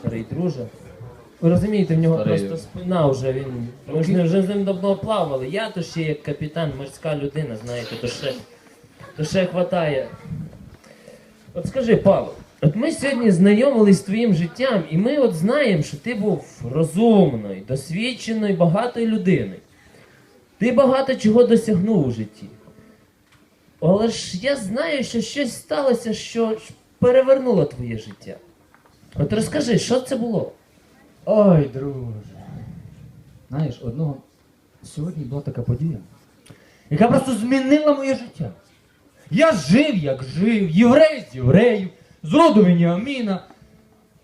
старий друже. Ви розумієте, в нього Старий. просто спина вже він. Ми ж не- вже з ним давно плавали. Я то ще як капітан, морська людина, знаєте, то ще, то ще хватає. От скажи, Павло, от ми сьогодні знайомились з твоїм життям, і ми от знаємо, що ти був розумною, досвідченою, багатою людиною. Ти багато чого досягнув у житті. Але ж я знаю, що щось сталося, що ж перевернуло твоє життя. От розкажи, що це було? Ой, друже. Знаєш, одного сьогодні була така подія, яка просто змінила моє життя. Я жив, як жив, єврей з євреїв, з роду Веніаміна.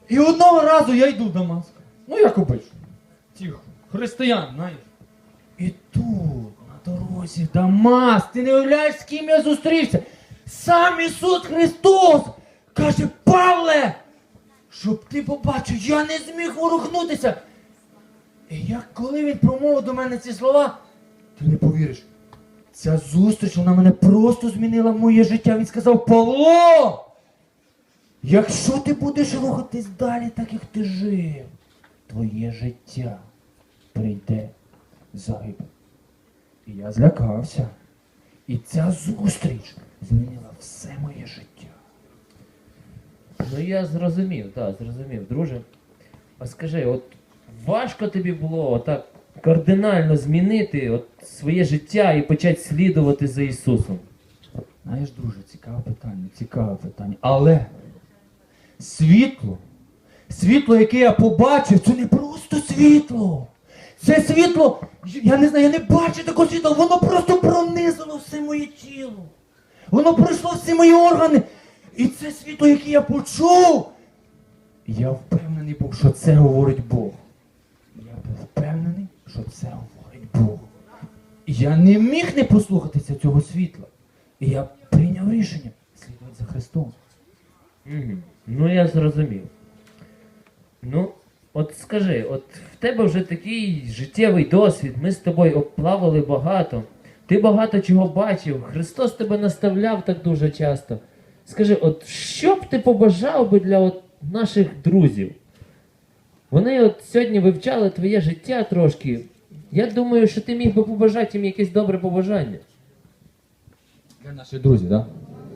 І одного разу я йду в Дамаск. Ну, як обично. Тих християн, знаєш. І тут, на дорозі, Дамаск, ти не уявляєш, з ким я зустрівся. Сам Ісус Христос каже, Павле, щоб ти побачив, я не зміг ворухнутися. І як коли він промовив до мене ці слова, ти не повіриш. Ця зустріч вона мене просто змінила моє життя. Він сказав, Павло! Якщо ти будеш рухатись далі, так як ти жив, твоє життя прийде загибель. І я злякався. І ця зустріч змінила все моє життя. Ну я зрозумів, так, зрозумів, друже. А скажи, от важко тобі було отак кардинально змінити от своє життя і почати слідувати за Ісусом. Знаєш, друже, цікаве питання, цікаве питання. Але світло, світло, яке я побачив, це не просто світло. Це світло, я не знаю, я не бачу такого світла, воно просто пронизило все моє тіло. Воно пройшло всі мої органи. І це світло, яке я почув. Я впевнений був, що це говорить Бог. Я був впевнений, що це говорить Бог. Я не міг не послухатися цього світла. І я прийняв рішення слідувати за Христом. Угу. Ну я зрозумів. Ну, от скажи, от в тебе вже такий життєвий досвід, ми з тобою обплавали багато. Ти багато чого бачив, Христос тебе наставляв так дуже часто. Скажи, от що б ти побажав би для от наших друзів? Вони от сьогодні вивчали твоє життя трошки. Я думаю, що ти міг би побажати їм якесь добре побажання Для наших друзів, так?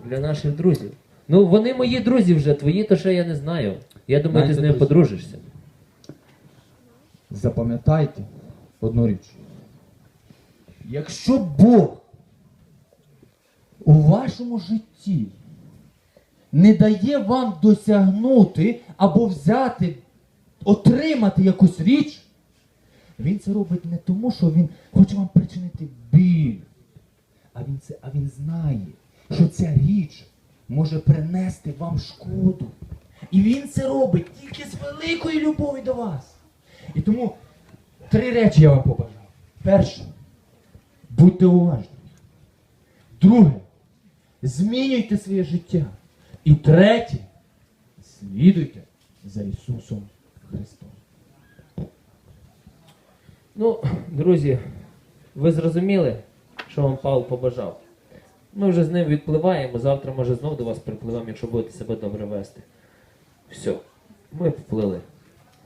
для наших друзів. Ну, вони мої друзі вже, твої то ще я не знаю. Я думаю, ти з ними друзі. подружишся. Запам'ятайте одну річ. Якщо Бог у вашому житті не дає вам досягнути або взяти, отримати якусь річ, він це робить не тому, що він хоче вам причинити біль, а він, це, а він знає, що ця річ може принести вам шкоду. І він це робить тільки з великої любові до вас. І тому три речі я вам побажав. Перше, будьте уважні. Друге, змінюйте своє життя. І третє, слідуйте за Ісусом Христом. Ну, друзі, ви зрозуміли, що вам Павло побажав. Ми вже з ним відпливаємо, завтра, може, знов до вас припливемо, якщо будете себе добре вести. Все, ми поплили.